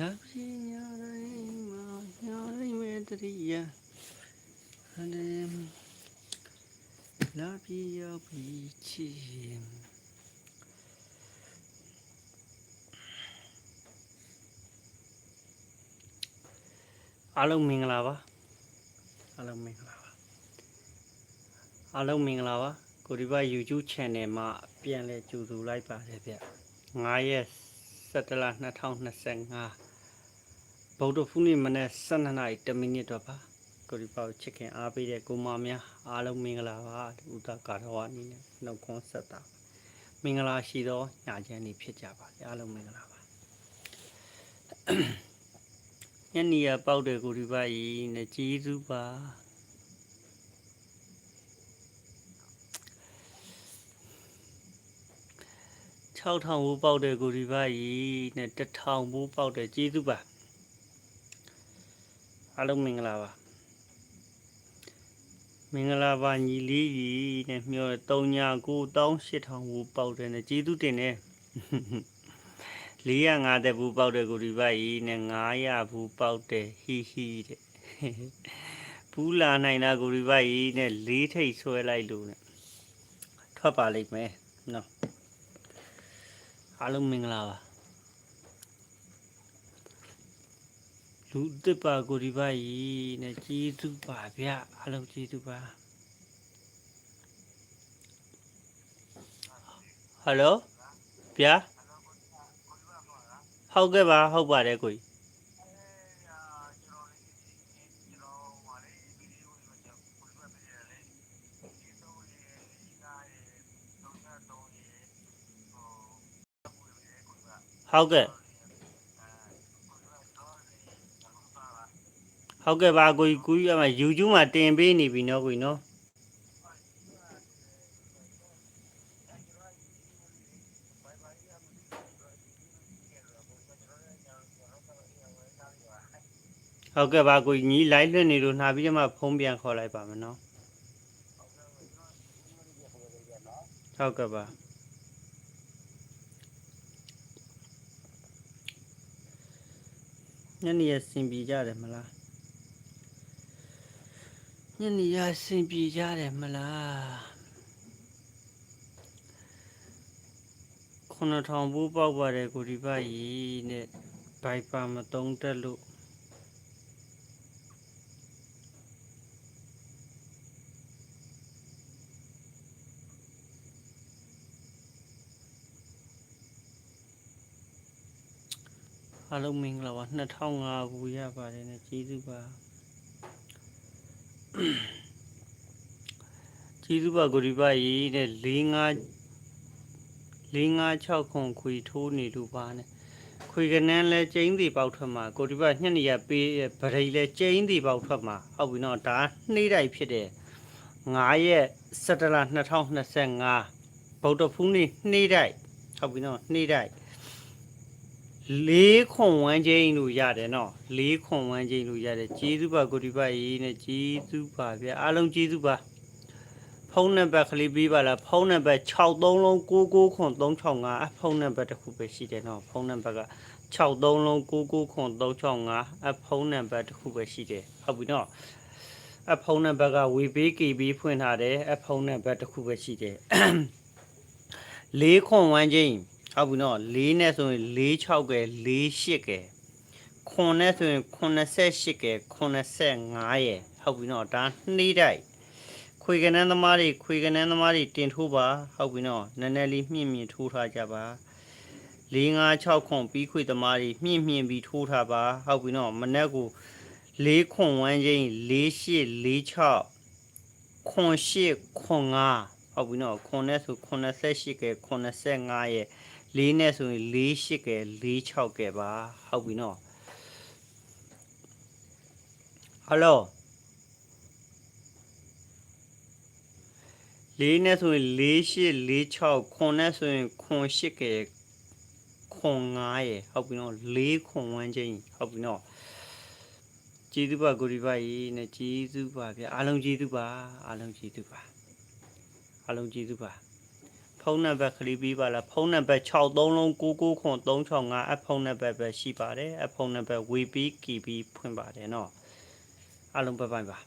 လာပြီညာတိုင်းမှာညာတိုင်းမဲ့တရိယာဟန်ဒီလာပြီရောက်ပြီချီအားလုံးမင်္ဂလာပါအားလုံးမင်္ဂလာပါအားလုံးမင်္ဂလာပါကိုဒီဘ YouTube channel မှာပြန်လဲကြိုဆိုလိုက်ပါတယ်ဗျ9ရက် 17လ2025ဗုဒ္ဓဖူးနေ့မနေ့12နာရီ10မိနစ်တော့ပါကိုဒီဘကိုချစ်ခင်အားပေးတဲ့ကိုမများအားလုံးမင်္ဂလာပါဥဒ္ဒကာတော်အနေနဲ့နှုတ်ခွန်းဆက်တာမင်္ဂလာရှိသောညချမ်းနေ့ဖြစ်ကြပါစေအားလုံးမင်္ဂလာပါညနေရပေါက်တဲ့ကိုဒီဘကြီးနဲ့ကျေးဇူးပါ 6000ဘူးပေါက်တဲ့ကိုဒီဘကြီးနဲ့1000ဘူးပေါက်တဲ့ကျေးဇူးပါအားလုံးမင်္ဂလာပါမင်္ဂလာပါညီလေးကြီးနဲ့မျော3ညာ98000ဘူးပေါက်တယ်နဲ့ကျေးဇူးတင်တယ်450ဘူးပေါက်တဲ့ကိုဒီဘကြီးနဲ့900ဘူးပေါက်တယ်ဟီဟီတဲ့ဘူးလာနိုင်တာကိုဒီဘကြီးနဲ့လေးထိတ်ဆွဲလိုက်လို့နဲ့ထွက်ပါလိမ့်မယ်နော် အားလုံးမင်္ဂလာပါလူတစ်ပါကိုဒီပါကြီးနဲ့ကျေးဇူးပါဗျအားလုံးကျေးဇူးပါဟယ်လိုဗျာဟုတ်ကဲ့ပါဟုတ်ပါတယ်ကိုကြီး ဟုတ်ကဲ့ဟုတ်ကဲ့ပါကိုကြီးကိုကြီးအမ YouTube မှာတင်ပေးနေပြီနော်ကိုကြီးနော်ဟုတ်ကဲ့ပါကိုကြီးညီ live လွှင့်နေလို့နှာပြီးတော့မှဖုန်းပြန်ခေါ်လိုက်ပါမယ်နော်ဟုတ်ကဲ့ပါ ညနေရစင်ပြေကြတယ်မလားညနေရစင်ပြေကြတယ်မလားခုနထောင်ဘူးပေါက်ပါတယ်ကိုဒီပါကြီးနဲ့ဘိုက်ပါမတုံးတက်လို့ အားလုံးမင်္ဂလာပါ2005ဘူးရပါတယ်နဲ့ကျေးဇူးပါကျေးဇူးပါကိုဒီပါကြီးနဲ့4 5 4 5 6ခွန်ခွေထိုးနေလို့ပါနဲ့ခွေကနန်းလဲကျင်းစီပေါက်ထွက်မှာကိုဒီပါညက်နေရပေးဗရိတ်လဲကျင်းစီပေါက်ထွက်မှာဟုတ်ပြီနော်ဒါနှိမ့်တိုက်ဖြစ်တယ်9ရက်17လ2025ဗုဒ္ဓဖူးနေ့နှိမ့်တိုက်ဟုတ်ပြီနော်နှိမ့်တိုက် လေးခွန်ဝမ်းချင်းလို့ရတယ်နော်လေးခွန်ဝမ်းချင်းလို့ရတယ်ကျေးဇူးပါကိုဒီပါရေးနဲ့ကျေးဇူးပါဗျအားလုံးကျေးဇူးပါဖုန်းနံပါတ်ကလေးပေးပါလားဖုန်းနံပါတ်63လုံး99ခွန်365အဖုန်းနံပါတ်တစ်ခုပဲရှိတယ်နော်ဖုန်းနံပါတ်က63လုံး99ခွန်365အဖုန်းနံပါတ်တစ်ခုပဲရှိတယ်ဟုတ်ပြီနော်အဖုန်းနံပါတ်ကဝေပေး KB ဖွင့်ထားတယ်အဖုန်းနံပါတ်တစ်ခုပဲရှိတယ်လေးခွန်ဝမ်းချင်း ဟုတ်ပြီနော်၄နဲ့ဆိုရင်၄6ကဲ၄8ကဲခွန်နဲ့ဆိုရင်88ကဲ85ရယ်ဟုတ်ပြီနော်ဒါနှိမ့်တိုက်ခွေကနန်းသမားတွေခွေကနန်းသမားတွေတင်ထိုးပါဟုတ်ပြီနော်နည်းနည်းလေးမြင့်မြင့်ထိုးထားကြပါ၄5 6ခွန်ပြီးခွေသမားတွေမြင့်မြင့်ပြီးထိုးထားပါဟုတ်ပြီနော်မနေ့က၄ခွန်ဝမ်းချင်း၄8၄6ခွန်8ခွန်5ဟုတ်ပြီနော်ခွန်နဲ့ဆို88ကဲ85ရ ယ်လေးနဲ့ဆိုရင်၄၈ကဲ၄6ကဲပါဟုတ်ပြီနော်ဟယ်လိုလေးနဲ့ဆိုရင်၄၈၄6ခွန်နဲ့ဆိုရင်ခွန်၈ကဲခွန်9ရယ်ဟုတ်ပြီနော်၄ခွန်1ချင်းဟုတ်ပြီနော်ကျေးဇူးပါကိုရီပါကြီးနဲ့ကျေးဇူးပါဗျာအားလုံးကျေးဇူးပါအားလုံးကျေးဇူးပါအားလုံးကျေးဇူးပါ ဖ ဖုန်းနံပါတ်ကလေးပေးပါလားဖုန်းနံပါတ်63လုံး99365အဖုန်းနံပါတ်ပဲရှိပါတယ်အဖုန်းနံပါတ် WeBKB ဖွင့်ပါတယ်เนาะအားလုံးဘိုင်ဘိုင်ပါ